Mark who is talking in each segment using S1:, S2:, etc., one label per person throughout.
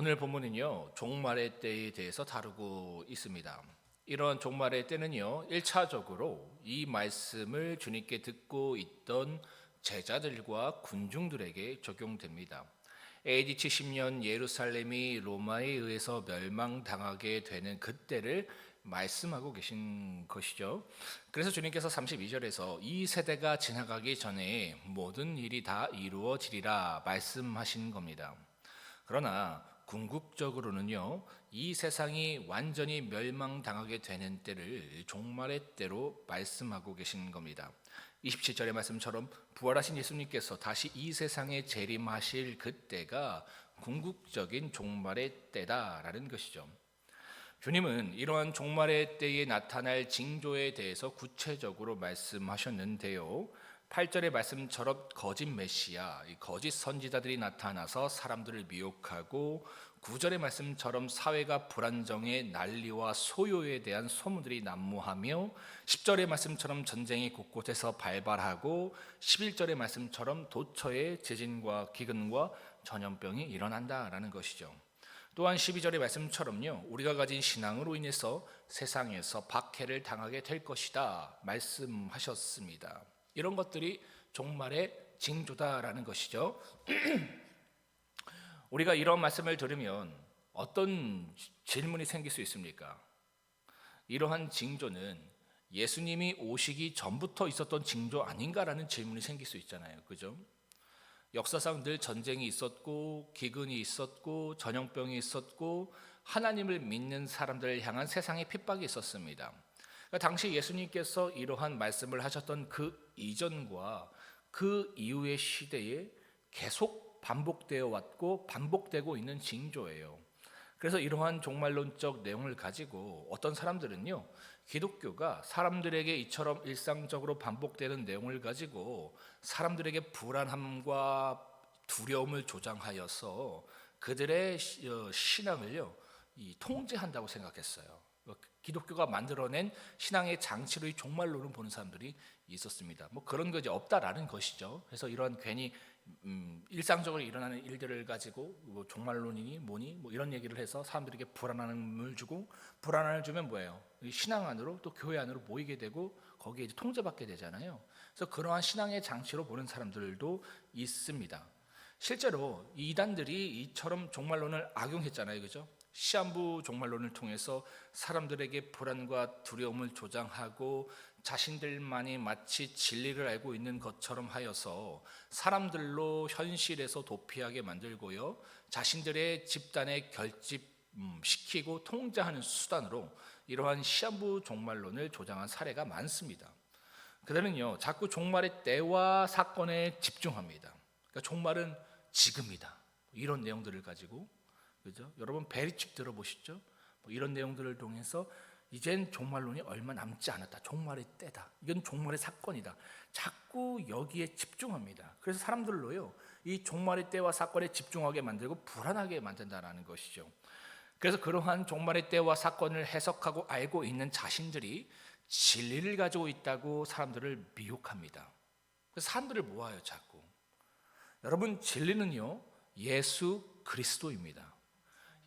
S1: 오늘 본문은요, 종말의 때에 대해서 다루고 있습니다. 이런 종말의 때는요, 1차적으로 이 말씀을 주님께 듣고 있던 제자들과 군중들에게 적용됩니다. AD 70년 예루살렘이 로마에 의해서 멸망당하게 되는 그때를 말씀하고 계신 것이죠. 그래서 주님께서 32절에서 이 세대가 지나가기 전에 모든 일이 다 이루어지리라 말씀하신 겁니다. 그러나 궁극적으로는요, 이 세상이 완전히 멸망당하게 되는 때를 종말의 때로 말씀하고 계신 겁니다. 27절의 말씀처럼 부활하신 예수님께서 다시 이 세상에 재림하실 그때가 궁극적인 종말의 때다라는 것이죠. 주님은 이러한 종말의 때에 나타날 징조에 대해서 구체적으로 말씀하셨는데요. 8절의 말씀처럼 거짓 메시아, 거짓 선지자들이 나타나서 사람들을 미혹하고 9절의 말씀처럼 사회가 불안정해 난리와 소요에 대한 소문들이 난무하며 10절의 말씀처럼 전쟁이 곳곳에서 발발하고 11절의 말씀처럼 도처에 재진과 기근과 전염병이 일어난다라는 것이죠. 또한 12절의 말씀처럼요. 우리가 가진 신앙으로 인해서 세상에서 박해를 당하게 될 것이다 말씀하셨습니다. 이런 것들이 종말의 징조다라는 것이죠. 우리가 이런 말씀을 들으면 어떤 질문이 생길 수 있습니까? 이러한 징조는 예수님이 오시기 전부터 있었던 징조 아닌가라는 질문이 생길 수 있잖아요. 그죠? 역사상 늘 전쟁이 있었고 기근이 있었고 전염병이 있었고 하나님을 믿는 사람들을 향한 세상의 핍박이 있었습니다. 그러니까 당시 예수님께서 이러한 말씀을 하셨던 그 이전과 그 이후의 시대에 계속 반복되어 왔고 반복되고 있는 징조예요. 그래서 이러한 종말론적 내용을 가지고 어떤 사람들은요, 기독교가 사람들에게 이처럼 일상적으로 반복되는 내용을 가지고 사람들에게 불안함과 두려움을 조장하여서 그들의 어, 신앙을요, 통제한다고 생각했어요. 기독교가 만들어낸 신앙의 장치로 이 종말론을 보는 사람들이 있었습니다. 뭐 그런 것이 없다라는 것이죠. 그래서 이런 괜히 음, 일상적으로 일어나는 일들을 가지고 뭐 종말론이니 뭐니 뭐 이런 얘기를 해서 사람들에게 불안함을 주고 불안함을 주면 뭐예요? 신앙 안으로 또 교회 안으로 모이게 되고 거기에 이제 통제받게 되잖아요. 그래서 그러한 신앙의 장치로 보는 사람들도 있습니다. 실제로 이단들이 이처럼 종말론을 악용했잖아요, 그죠? 시한부 종말론을 통해서 사람들에게 불안과 두려움을 조장하고 자신들만이 마치 진리를 알고 있는 것처럼 하여서 사람들로 현실에서 도피하게 만들고요. 자신들의 집단에 결집시키고 통제하는 수단으로 이러한 시한부 종말론을 조장한 사례가 많습니다. 그들은요, 자꾸 종말의 때와 사건에 집중합니다. 그러니까 종말은 지금이다. 이런 내용들을 가지고 그죠? 여러분 베리칩 들어보셨죠? 뭐 이런 내용들을 통해서 이젠 종말론이 얼마 남지 않았다. 종말의 때다. 이건 종말의 사건이다. 자꾸 여기에 집중합니다. 그래서 사람들로요. 이 종말의 때와 사건에 집중하게 만들고 불안하게 만든다라는 것이죠. 그래서 그러한 종말의 때와 사건을 해석하고 알고 있는 자신들이 진리를 가지고 있다고 사람들을 미혹합니다. 그래서 사람들을 모아요, 자꾸. 여러분, 진리는요, 예수 그리스도입니다.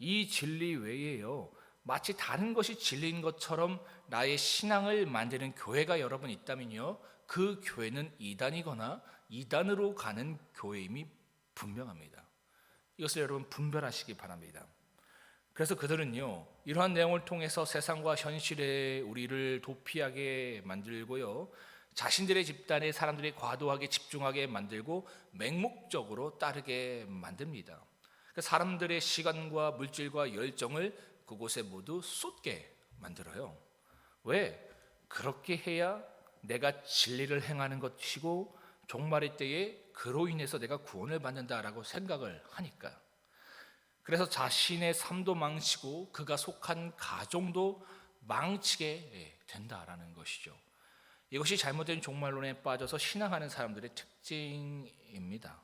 S1: 이 진리 외에요. 마치 다른 것이 진리인 것처럼 나의 신앙을 만드는 교회가 여러분 있다면요. 그 교회는 이단이거나 이단으로 가는 교회임이 분명합니다. 이것을 여러분 분별하시기 바랍니다. 그래서 그들은요, 이러한 내용을 통해서 세상과 현실에 우리를 도피하게 만들고요, 자신들의 집단에 사람들이 과도하게 집중하게 만들고 맹목적으로 따르게 만듭니다. 그 사람들의 시간과 물질과 열정을 그곳에 모두 쏟게 만들어요. 왜? 그렇게 해야 내가 진리를 행하는 것이고 종말의 때에 그로 인해서 내가 구원을 받는다라고 생각을 하니까. 그래서 자신의 삶도 망치고 그가 속한 가정도 망치게 된다라는 것이죠. 이것이 잘못된 종말론에 빠져서 신앙하는 사람들의 특징입니다.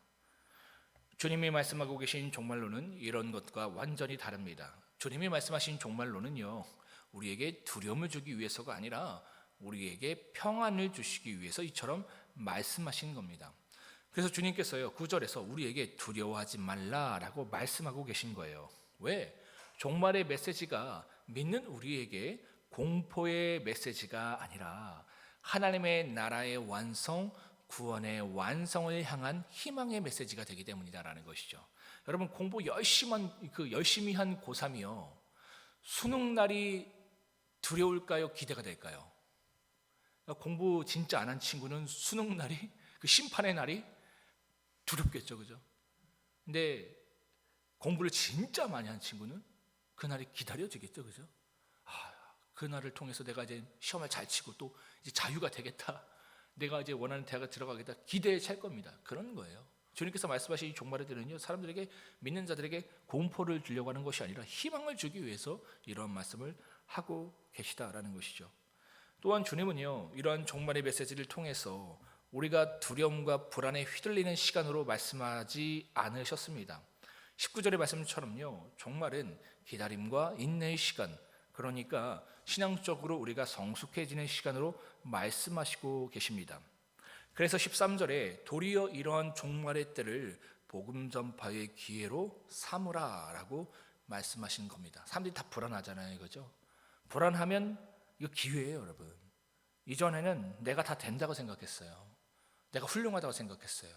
S1: 주님이 말씀하고 계신 종말론은 이런 것과 완전히 다릅니다. 주님이 말씀하신 종말론은요, 우리에게 두려움을 주기 위해서가 아니라 우리에게 평안을 주시기 위해서 이처럼 말씀하신 겁니다. 그래서 주님께서요, 구절에서 우리에게 두려워하지 말라라고 말씀하고 계신 거예요. 왜? 종말의 메시지가 믿는 우리에게 공포의 메시지가 아니라 하나님의 나라의 완성, 구원의 완성을 향한 희망의 메시지가 되기 때문이다라는 것이죠. 여러분 공부 열심히 한, 그 열심히 한 고3이요. 수능 날이 두려울까요? 기대가 될까요? 그러니까 공부 진짜 안 한 친구는 수능 날이 그 심판의 날이 두렵겠죠, 그죠? 근데 공부를 진짜 많이 한 친구는 그 날이 기다려지겠죠, 그죠? 아, 그 날을 통해서 내가 이제 시험을 잘 치고 또 이제 자유가 되겠다. 내가 이제 원하는 대학에 들어가겠다. 기대에 찰 겁니다. 그런 거예요. 주님께서 말씀하신 이 종말의 때는요, 사람들에게 믿는 자들에게 공포를 주려고 하는 것이 아니라 희망을 주기 위해서 이런 말씀을 하고 계시다라는 것이죠. 또한 주님은요, 이러한 종말의 메시지를 통해서 우리가 두려움과 불안에 휘둘리는 시간으로 말씀하지 않으셨습니다. 19절의 말씀처럼요, 종말은 기다림과 인내의 시간, 그러니까 신앙적으로 우리가 성숙해지는 시간으로 말씀하시고 계십니다. 그래서 13절에 도리어 이러한 종말의 때를 복음 전파의 기회로 삼으라라고 말씀하신 겁니다. 사람들이 다 불안하잖아요, 그죠? 불안하면 이거 기회예요, 여러분. 이전에는 내가 다 된다고 생각했어요. 내가 훌륭하다고 생각했어요.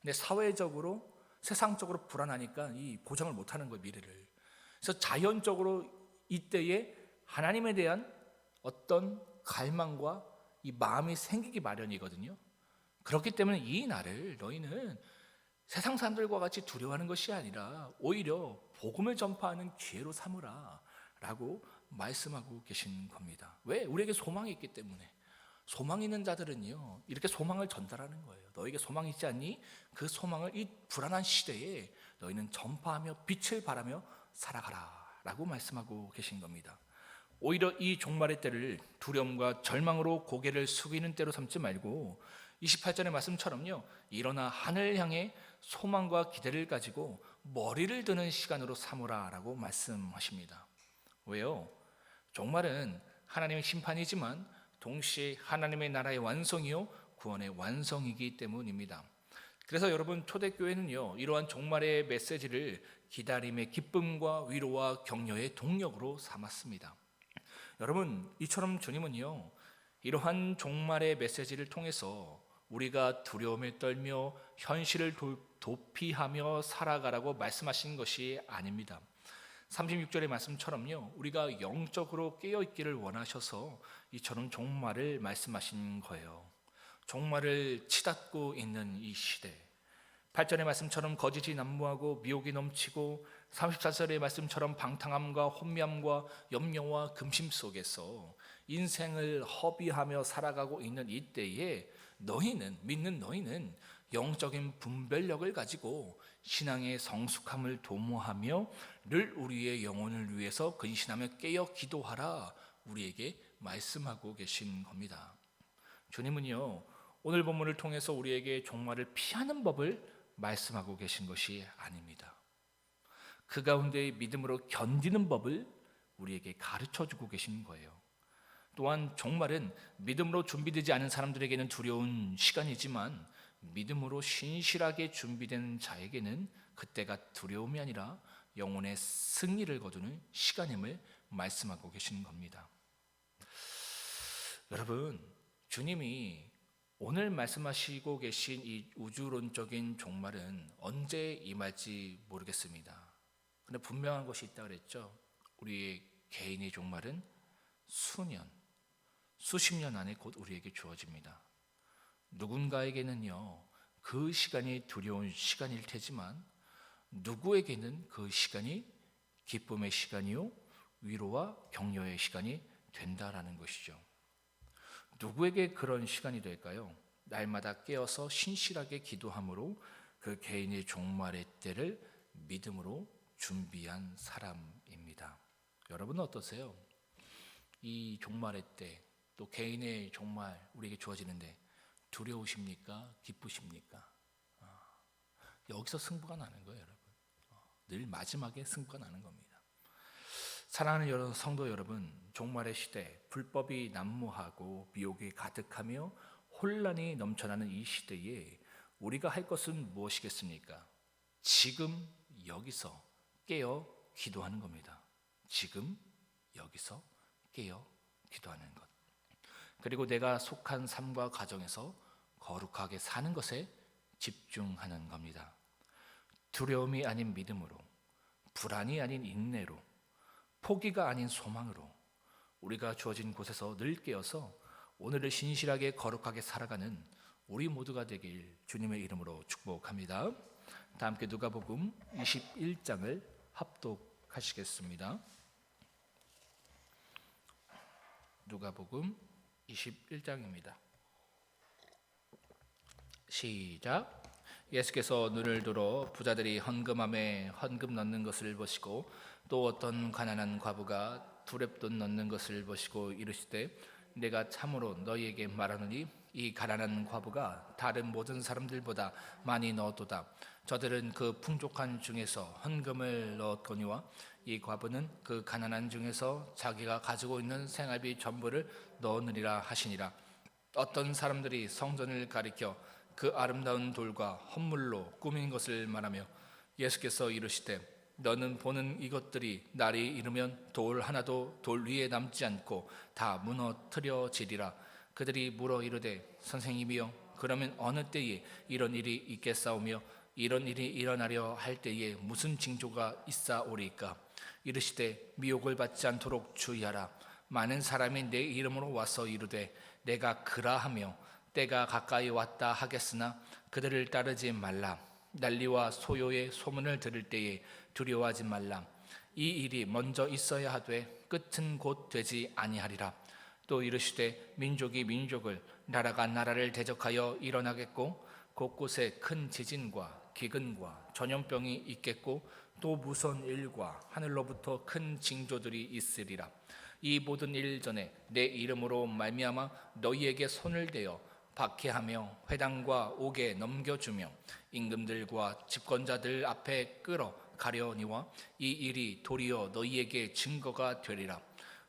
S1: 근데 사회적으로, 세상적으로 불안하니까 이 보장을 못 하는 거예요, 미래를. 그래서 자연적으로 이때에 하나님에 대한 어떤 갈망과 이 마음이 생기기 마련이거든요. 그렇기 때문에 이 날을 너희는 세상 사람들과 같이 두려워하는 것이 아니라 오히려 복음을 전파하는 기회로 삼으라 라고 말씀하고 계신 겁니다. 왜? 우리에게 소망이 있기 때문에. 소망 있는 자들은요 이렇게 소망을 전달하는 거예요. 너에게 소망 있지 않니? 그 소망을 이 불안한 시대에 너희는 전파하며 빛을 발하며 살아가라 라고 말씀하고 계신 겁니다. 오히려 이 종말의 때를 두려움과 절망으로 고개를 숙이는 때로 삼지 말고 28절의 말씀처럼요. 일어나 하늘 향해 소망과 기대를 가지고 머리를 드는 시간으로 삼으라라고 말씀하십니다. 왜요? 종말은 하나님의 심판이지만 동시에 하나님의 나라의 완성이요 구원의 완성이기 때문입니다. 그래서 여러분 초대교회는요 이러한 종말의 메시지를 기다림의 기쁨과 위로와 격려의 동력으로 삼았습니다. 여러분 이처럼 주님은요 이러한 종말의 메시지를 통해서 우리가 두려움에 떨며 현실을 도, 도피하며 살아가라고 말씀하신 것이 아닙니다. 36절의 말씀처럼요. 우리가 영적으로 깨어 있기를 원하셔서 이처럼 종말을 말씀하신 거예요. 종말을 치닫고 있는 이 시대. 8절의 말씀처럼 거짓이 난무하고 미혹이 넘치고 34절의 말씀처럼 방탕함과 혼미함과 염려와 금심 속에서 인생을 허비하며 살아가고 있는 이때에 너희는 믿는 너희는 영적인 분별력을 가지고 신앙의 성숙함을 도모하며 늘 우리의 영혼을 위해서 근신하며 깨어 기도하라 우리에게 말씀하고 계신 겁니다. 주님은요 오늘 본문을 통해서 우리에게 종말을 피하는 법을 말씀하고 계신 것이 아닙니다. 그 가운데 믿음으로 견디는 법을 우리에게 가르쳐 주고 계신 거예요. 또한 종말은 믿음으로 준비되지 않은 사람들에게는 두려운 시간이지만 믿음으로 신실하게 준비된 자에게는 그때가 두려움이 아니라 영혼의 승리를 거두는 시간임을 말씀하고 계시는 겁니다. 여러분, 주님이 오늘 말씀하시고 계신 이 우주론적인 종말은 언제 임할지 모르겠습니다. 근데 분명한 것이 있다 그랬죠. 우리의 개인의 종말은 수년, 수십 년 안에 곧 우리에게 주어집니다. 누군가에게는요, 그 시간이 두려운 시간일 테지만, 누구에게는 그 시간이 기쁨의 시간이요, 위로와 격려의 시간이 된다라는 것이죠. 누구에게 그런 시간이 될까요? 날마다 깨어서 신실하게 기도함으로 그 개인의 종말의 때를 믿음으로 준비한 사람입니다. 여러분은 어떠세요? 이 종말의 때, 또 개인의 종말 우리에게 주어지는데 두려우십니까? 기쁘십니까? 어, 여기서 승부가 나는 거예요, 여러분. 어, 늘 마지막에 승부가 나는 겁니다. 사랑하는 여러분, 성도 여러분, 종말의 시대, 불법이 난무하고 미혹이 가득하며 혼란이 넘쳐나는 이 시대에 우리가 할 것은 무엇이겠습니까? 지금 여기서 깨어 기도하는 겁니다. 지금 여기서 깨어 기도하는 것. 그리고 내가 속한 삶과 가정에서 거룩하게 사는 것에 집중하는 겁니다. 두려움이 아닌 믿음으로, 불안이 아닌 인내로, 포기가 아닌 소망으로 우리가 주어진 곳에서 늘 깨어서 오늘을 신실하게 거룩하게 살아가는 우리 모두가 되길 주님의 이름으로 축복합니다. 다 함께 누가복음 21장을 합독하시겠습니다. 누가복음 21장입니다. 시작. 예수께서 눈을 들어 부자들이 헌금함에 헌금 넣는 것을 보시고 또 어떤 가난한 과부가 두랩돈 넣는 것을 보시고 이르시되 내가 참으로 너희에게 말하노니 이 가난한 과부가 다른 모든 사람들보다 많이 넣었도다. 저들은 그 풍족한 중에서 헌금을 넣었거니와 이 과부는 그 가난한 중에서 자기가 가지고 있는 생활비 전부를 넣으리라 하시니라. 어떤 사람들이 성전을 가리켜 그 아름다운 돌과 헌물로 꾸민 것을 말하며 예수께서 이르시되 너는 보는 이것들이 날이 이르면 돌 하나도 돌 위에 남지 않고 다 무너뜨려지리라. 그들이 물어 이르되 선생님이여 그러면 어느 때에 이런 일이 있겠사오며 이런 일이 일어나려 할 때에 무슨 징조가 있사오리까? 이르시되 미혹을 받지 않도록 주의하라. 많은 사람이 내 이름으로 와서 이르되 내가 그라 하며 때가 가까이 왔다 하겠으나 그들을 따르지 말라. 난리와 소요의 소문을 들을 때에 두려워하지 말라. 이 일이 먼저 있어야 하되 끝은 곧 되지 아니하리라. 또 이르시되 민족이 민족을 나라가 나라를 대적하여 일어나겠고 곳곳에 큰 지진과 기근과 전염병이 있겠고 또 무서운 일과 하늘로부터 큰 징조들이 있으리라. 이 모든 일 전에 내 이름으로 말미암아 너희에게 손을 대어 박해하며 회당과 옥에 넘겨주며 임금들과 집권자들 앞에 끌어 가려니와 이 일이 도리어 너희에게 증거가 되리라.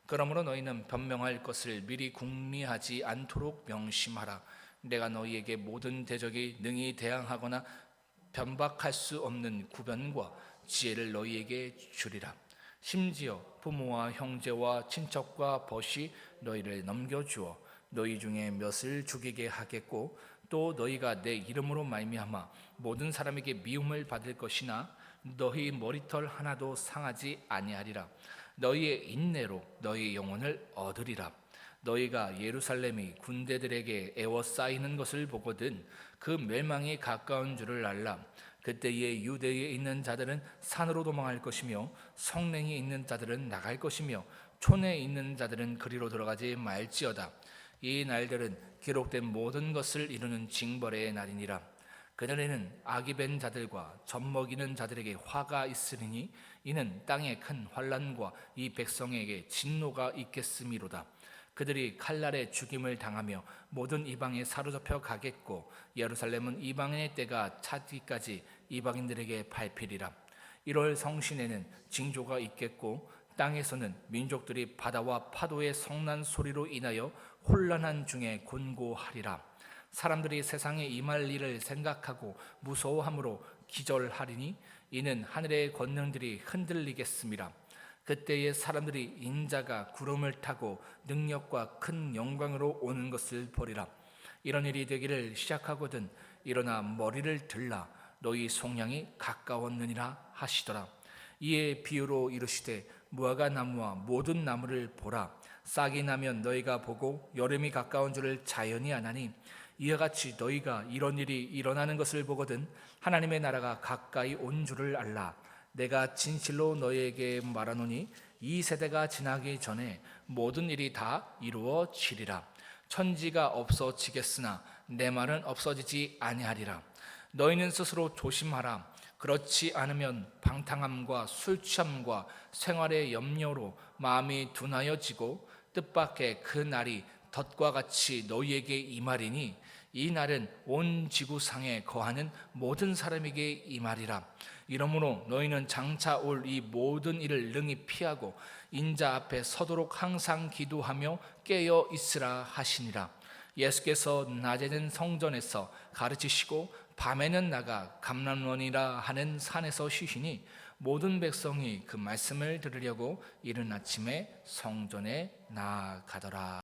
S1: 그러므로 너희는 변명할 것을 미리 궁리하지 않도록 명심하라. 내가 너희에게 모든 대적이 능히 대항하거나 변박할 수 없는 구변과 지혜를 너희에게 주리라. 심지어 부모와 형제와 친척과 벗이 너희를 넘겨주어 너희 중에 몇을 죽이게 하겠고 또 너희가 내 이름으로 말미암아 모든 사람에게 미움을 받을 것이나 너희 머리털 하나도 상하지 아니하리라. 너희의 인내로 너희 영혼을 얻으리라. 너희가 예루살렘이 군대들에게 애워싸이는 것을 보거든 그 멸망이 가까운 줄을 알라. 그때에 유대에 있는 자들은 산으로 도망할 것이며 성냉이 있는 자들은 나갈 것이며 촌에 있는 자들은 그리로 들어가지 말지어다. 이 날들은 기록된 모든 것을 이루는 징벌의 날이니라 그날에는 악이 벤 자들과 젖먹이는 자들에게 화가 있으리니 이는 땅에 큰 환란과 이 백성에게 진노가 있겠음이로다. 그들이 칼날에 죽임을 당하며 모든 이방에 사로잡혀 가겠고 예루살렘은 이방인의 때가 차기까지 이방인들에게 밟히리라. 1월 성신에는 징조가 있겠고 땅에서는 민족들이 바다와 파도의 성난 소리로 인하여 혼란한 중에 곤고하리라 사람들이 세상에 임할 일을 생각하고 무서워함으로 기절하리니 이는 하늘의 권능들이 흔들리겠습니다 그때에 사람들이 인자가 구름을 타고 능력과 큰 영광으로 오는 것을 보리라. 이런 일이 되기를 시작하거든 일어나 머리를 들라 너희 속량이 가까웠느니라 하시더라. 이에 비유로 이르시되 무화과 나무와 모든 나무를 보라 싹이 나면 너희가 보고 여름이 가까운 줄을 자연히 아나니 이와 같이 너희가 이런 일이 일어나는 것을 보거든 하나님의 나라가 가까이 온 줄을 알라 내가 진실로 너희에게 말하노니 이 세대가 지나기 전에 모든 일이 다 이루어지리라. 천지가 없어지겠으나 내 말은 없어지지 아니하리라. 너희는 스스로 조심하라. 그렇지 않으면 방탕함과 술 취함과 생활의 염려로 마음이 둔하여지고 뜻밖의 그 날이 덫과 같이 너희에게 임하리니 이 날은 온 지구상에 거하는 모든 사람에게 임하리라. 이러므로 너희는 장차 올 이 모든 일을 능히 피하고 인자 앞에 서도록 항상 기도하며 깨어 있으라 하시니라. 예수께서 낮에는 성전에서 가르치시고 밤에는 나가 감람원이라 하는 산에서 쉬시니 모든 백성이 그 말씀을 들으려고 이른 아침에 성전에 나아가더라.